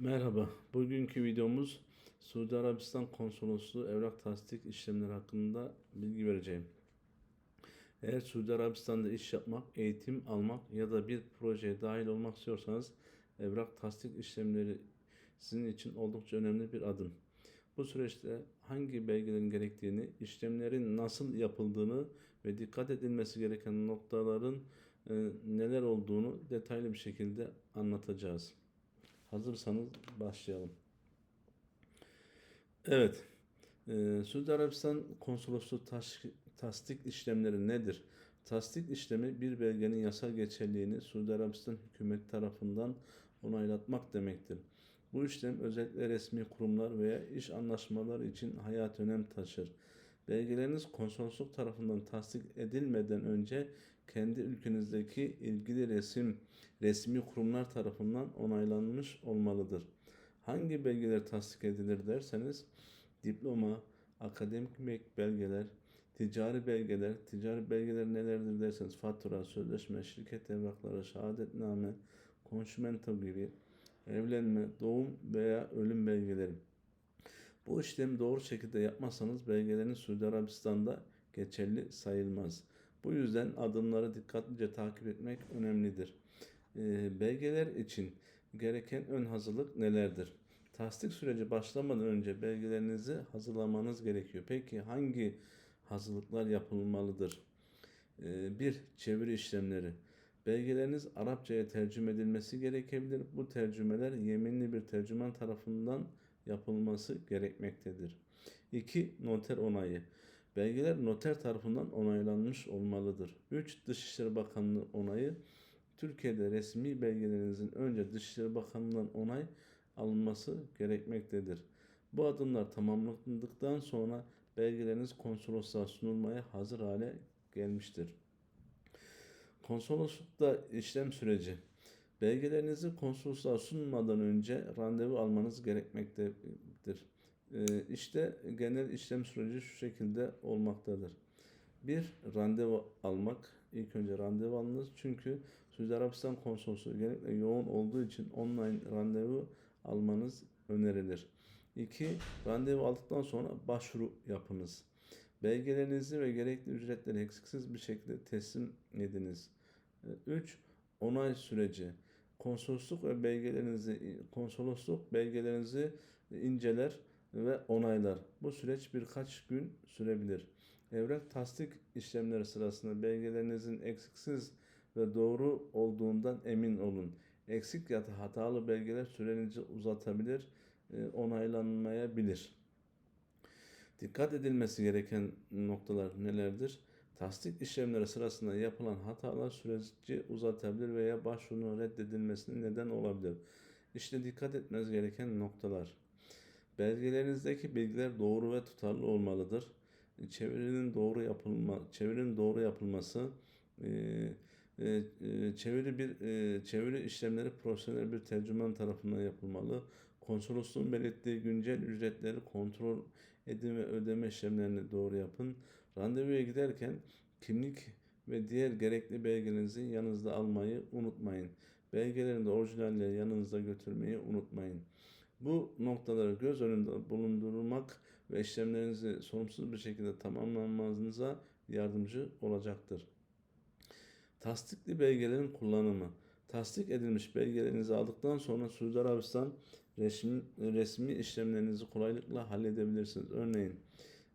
Merhaba, bugünkü videomuz Suudi Arabistan Konsolosluğu evrak tasdik işlemleri hakkında bilgi vereceğim. Eğer Suudi Arabistan'da iş yapmak, eğitim almak ya da bir projeye dahil olmak istiyorsanız evrak tasdik işlemleri sizin için oldukça önemli bir adım. Bu süreçte hangi belgelerin gerektiğini, işlemlerin nasıl yapıldığını ve dikkat edilmesi gereken noktaların e, neler olduğunu detaylı bir şekilde anlatacağız. Hazırsanız başlayalım. Evet. Ee, Suudi Arabistan konsolosluğu taş- tasdik işlemleri nedir? Tasdik işlemi bir belgenin yasal geçerliliğini Suudi Arabistan hükümeti tarafından onaylatmak demektir. Bu işlem özellikle resmi kurumlar veya iş anlaşmaları için hayat önem taşır. Belgeleriniz konsolosluk tarafından tasdik edilmeden önce kendi ülkenizdeki ilgili resim resmi kurumlar tarafından onaylanmış olmalıdır. Hangi belgeler tasdik edilir derseniz diploma, akademik belgeler, ticari belgeler, ticari belgeler nelerdir derseniz fatura, sözleşme, şirket evrakları, şehadetname, konşumento gibi evlenme, doğum veya ölüm belgeleri. Bu işlemi doğru şekilde yapmazsanız belgeleriniz Suudi Arabistan'da geçerli sayılmaz. Bu yüzden adımları dikkatlice takip etmek önemlidir. Ee, belgeler için gereken ön hazırlık nelerdir? Tasdik süreci başlamadan önce belgelerinizi hazırlamanız gerekiyor. Peki hangi hazırlıklar yapılmalıdır? Ee, bir, çeviri işlemleri. Belgeleriniz Arapçaya tercüme edilmesi gerekebilir. Bu tercümeler yeminli bir tercüman tarafından yapılması gerekmektedir. 2. Noter onayı. Belgeler noter tarafından onaylanmış olmalıdır. 3. Dışişleri Bakanlığı onayı. Türkiye'de resmi belgelerinizin önce Dışişleri Bakanlığı'ndan onay alınması gerekmektedir. Bu adımlar tamamlandıktan sonra belgeleriniz konsolosluğa sunulmaya hazır hale gelmiştir. Konsoloslukta işlem süreci. Belgelerinizi konsolosluğa sunmadan önce randevu almanız gerekmektedir. Ee, işte genel işlem süreci şu şekilde olmaktadır. Bir, randevu almak. İlk önce randevu alınız. Çünkü Suudi Arabistan konsolosluğu genellikle yoğun olduğu için online randevu almanız önerilir. İki, randevu aldıktan sonra başvuru yapınız. Belgelerinizi ve gerekli ücretleri eksiksiz bir şekilde teslim ediniz. 3. Onay süreci. Konsolosluk ve belgelerinizi konsolosluk belgelerinizi inceler ve onaylar. Bu süreç birkaç gün sürebilir. Evrak tasdik işlemleri sırasında belgelerinizin eksiksiz ve doğru olduğundan emin olun. Eksik ya da hatalı belgeler sürenizi uzatabilir, e, onaylanmayabilir. Dikkat edilmesi gereken noktalar nelerdir? Tasdik işlemleri sırasında yapılan hatalar süreci uzatabilir veya başvurunun reddedilmesine neden olabilir. İşte dikkat etmeniz gereken noktalar. Belgelerinizdeki bilgiler doğru ve tutarlı olmalıdır. Çevirinin doğru yapılma, çevirinin doğru yapılması, çeviri bir çeviri işlemleri profesyonel bir tercüman tarafından yapılmalı. Konsolosluğun belirttiği güncel ücretleri kontrol edin ve ödeme işlemlerini doğru yapın. Randevuya giderken kimlik ve diğer gerekli belgelerinizi yanınızda almayı unutmayın. Belgelerin de orijinalleri yanınızda götürmeyi unutmayın. Bu noktaları göz önünde bulundurmak ve işlemlerinizi sorumsuz bir şekilde tamamlanmanıza yardımcı olacaktır. Tasdikli belgelerin kullanımı. Tasdik edilmiş belgelerinizi aldıktan sonra Suudi Arabistan resmi, resmi işlemlerinizi kolaylıkla halledebilirsiniz. Örneğin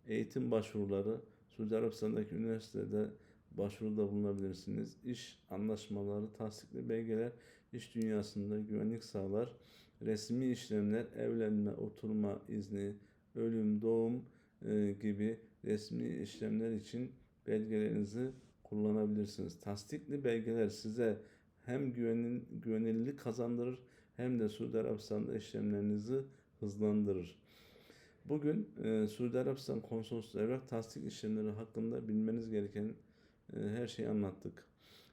eğitim başvuruları Suudi Arabistan'daki üniversitede başvuruda bulunabilirsiniz. İş anlaşmaları, tasdikli belgeler iş dünyasında güvenlik sağlar. Resmi işlemler, evlenme, oturma izni, ölüm, doğum e, gibi resmi işlemler için belgelerinizi kullanabilirsiniz. Tasdikli belgeler size hem güvenin, güvenilirlik kazandırır hem de Suudi Arabistan'da işlemlerinizi hızlandırır. Bugün e, Suudi Arabistan konsolosluğu evrak tasdik işlemleri hakkında bilmeniz gereken e, her şeyi anlattık.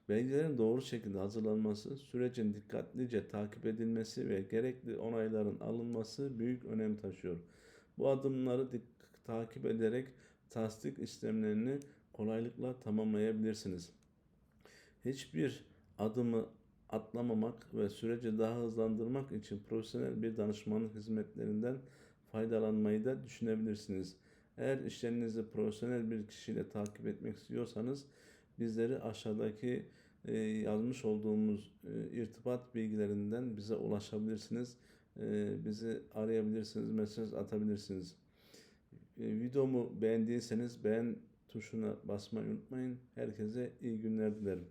Belgelerin doğru şekilde hazırlanması, sürecin dikkatlice takip edilmesi ve gerekli onayların alınması büyük önem taşıyor. Bu adımları dik- takip ederek tasdik işlemlerini kolaylıkla tamamlayabilirsiniz. Hiçbir adımı atlamamak ve süreci daha hızlandırmak için profesyonel bir danışmanın hizmetlerinden faydalanmayı da düşünebilirsiniz. Eğer işlerinizi profesyonel bir kişiyle takip etmek istiyorsanız bizleri aşağıdaki e, yazmış olduğumuz e, irtibat bilgilerinden bize ulaşabilirsiniz. E, bizi arayabilirsiniz, mesaj atabilirsiniz. E, videomu beğendiyseniz beğen tuşuna basmayı unutmayın. Herkese iyi günler dilerim.